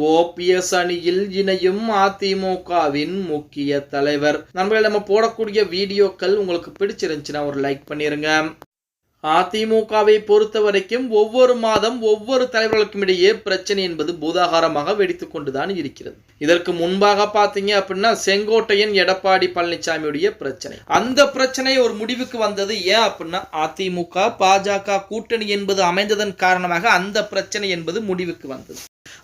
OPS அணியில் இணையும் அதிமுகவின் முக்கிய தலைவர். நண்பர்கள் நம்ம போடக்கூடிய வீடியோக்கள் உங்களுக்கு பிடிச்சிருந்துச்சுன்னா ஒரு லைக் பண்ணிருங்க. அதிமுகவை பொறுத்த வரைக்கும் ஒவ்வொரு மாதம் ஒவ்வொரு தலைவர்களுக்கும் இடையே பிரச்சனை என்பது பூதாகாரமாக வெடித்து கொண்டுதான் இருக்கிறது. இதற்கு முன்பாக பாத்தீங்க அப்படின்னா செங்கோட்டையன் எடப்பாடி பழனிசாமியுடைய பிரச்சனை. அந்த பிரச்சனை ஒரு முடிவுக்கு வந்தது ஏன் அப்படின்னா அதிமுக பாஜக கூட்டணி என்பது அமைந்ததன் காரணமாக அந்த பிரச்சனை என்பது முடிவுக்கு வந்தது.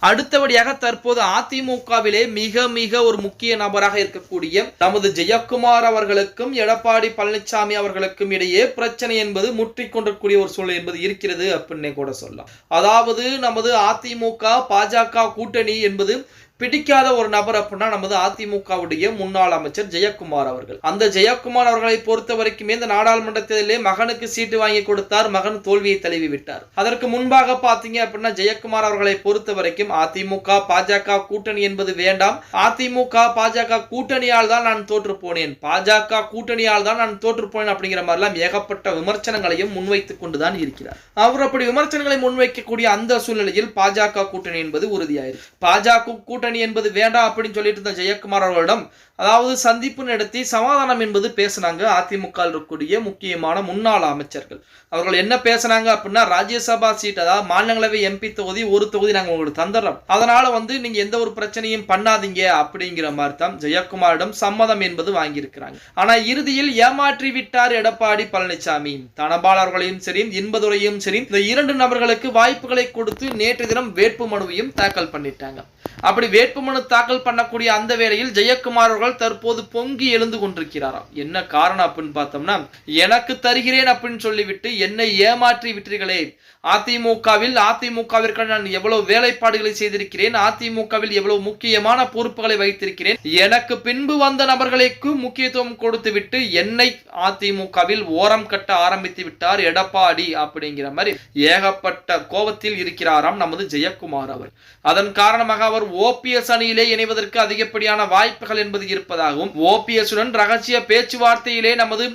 அடுத்தபடியாக தற்போது அதிமுகவிலே மிக மிக ஒரு முக்கிய நபராக இருக்கக்கூடிய நமது ஜெயக்குமார் அவர்களுக்கும் எடப்பாடி பழனிசாமி அவர்களுக்கும் இடையே பிரச்சனை என்பது முற்றிக் கொண்டிருக்கூடிய ஒரு சூழல் என்பது இருக்கிறது அப்படின்னே கூட சொல்லலாம். அதாவது நமது அதிமுக பாஜக கூட்டணி என்பது பிடிக்காத ஒரு நபர் அப்படின்னா நமது அதிமுகவுடைய முன்னாள் அமைச்சர் ஜெயக்குமார் அவர்கள். அந்த ஜெயக்குமார் அவர்களை பொறுத்த வரைக்குமே இந்த நாடாளுமன்ற தேர்தலிலே மகனுக்கு சீட்டு வாங்கி கொடுத்தார் மகன் தோல்வியை தழுவி விட்டார் அதற்கு முன்பாக பாத்தீங்க அப்படின்னா ஜெயக்குமார் அவர்களை பொறுத்த வரைக்கும் அதிமுக பாஜக கூட்டணி என்பது வேண்டாம். அதிமுக பாஜக கூட்டணியால் தான் நான் தோற்று போனேன் பாஜக கூட்டணியால் தான் நான் தோற்று போனேன் அப்படிங்கிற மாதிரிலாம் ஏகப்பட்ட விமர்சனங்களையும் முன்வைத்துக் கொண்டுதான் இருக்கிறார். அவர் அப்படி விமர்சனங்களை முன்வைக்கக்கூடிய அந்த சூழ்நிலையில் பாஜக கூட்டணி என்பது உறுதியாயிருக்கு. பாஜக கூட்டணி கூட்டணி என்பது வேண்டாம் அப்படின்னு சொல்லிட்டு இருந்த ஜெயக்குமார் அவர்களிடம் அதாவது சந்திப்பு நடத்தி சமாதானம் என்பது பேசினாங்க அதிமுக இருக்கக்கூடிய முக்கியமான முன்னாள் அமைச்சர்கள். அவர்கள் என்ன பேசினாங்க அப்படின்னா ராஜ்யசபா சீட் அதாவது மாநிலங்களவை எம்பி தொகுதி ஒரு தொகுதி நாங்கள் உங்களுக்கு தந்துடுறோம். அதனால வந்து நீங்க எந்த ஒரு பிரச்சனையும் பண்ணாதீங்க அப்படிங்கிற மாதிரி தான் ஜெயக்குமாரிடம் சம்மதம் என்பது வாங்கியிருக்கிறாங்க. ஆனா இறுதியில் ஏமாற்றி விட்டார் எடப்பாடி பழனிசாமி. தனபாளர்களையும் சரி இன்பதுரையும் சரி இந்த இரண்டு நபர்களுக்கு வாய்ப்புகளை கொடுத்து நேற்று தினம் வேட்பு மனுவையும் தாக்கல் பண்ணிட்டாங்க. அப்படி வேட்புமனு தாக்கல் பண்ணக்கூடிய அந்த வேளையில் ஜெயக்குமார் அவர்கள் தற்போது பொங்கி எழுந்து கொண்டிருக்கிறாராம். என்ன காரணம் அப்படின்னு பார்த்தோம்னா எனக்கு தருகிறேன் அப்படின்னு சொல்லிவிட்டு என்னை ஏமாற்றி விட்டீர்களே. அதிமுகவில் அதிமுகவிற்கு நான் எவ்வளவு வேலைப்பாடுகளை செய்திருக்கிறேன் அதிமுகவில் எவ்வளவு முக்கியமான பொறுப்புகளை வைத்திருக்கிறேன். எனக்கு பின்பு வந்த நபர்களுக்கு முக்கியத்துவம் கொடுத்துவிட்டு என்னை அதிமுகவில் ஓரம் கட்ட ஆரம்பித்து விட்டார் எடப்பாடி அப்படிங்கிற மாதிரி ஏகப்பட்ட கோபத்தில் இருக்கிறாராம் நமது ஜெயக்குமார் அவர். அதன் காரணமாக அவர் ஓபி ஓபிஎஸ் அணியிலே இணைவதற்கு அதிகப்படியான வாய்ப்புகள் என்பது இருப்பதாகவும் ஓபிஎஸ் உடன் ரகசிய பேச்சுவார்த்தையிலே நமது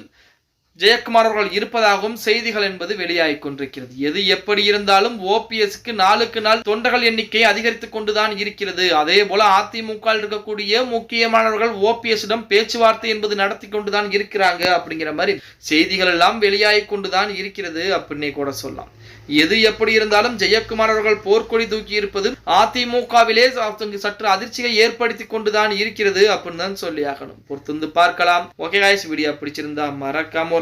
ஜெயக்குமார் அவர்கள் இருப்பதாகவும் செய்திகள் என்பது வெளியாகிக் கொண்டிருக்கிறது. எது எப்படி இருந்தாலும் ஓபிஎஸ்க்கு நாளுக்கு நாள் தொண்டர்கள் எண்ணிக்கை அதிகரித்துக் கொண்டுதான் இருக்கிறது. அதே போல அதிமுக இருக்கக்கூடிய முக்கியமானவர்கள் ஓபிஎஸ்டம் பேச்சுவார்த்தை என்பது நடத்தி கொண்டுதான் இருக்கிறாங்க அப்படிங்கிற மாதிரி செய்திகள் எல்லாம் வெளியாகிக் கொண்டுதான் இருக்கிறது அப்படின்னே கூட சொல்லலாம். எது எப்படி இருந்தாலும் ஜெயக்குமார் அவர்கள் போர்க்கொடி தூக்கி இருப்பது அதிமுகவிலே சற்று அதிர்ச்சியை ஏற்படுத்தி கொண்டுதான் இருக்கிறது அப்படின்னு தான் சொல்லி ஆகணும். பொறுத்து பார்க்கலாம். ஓகே காய்ஸ் வீடியோ பிடிச்சிருந்தா மறக்காம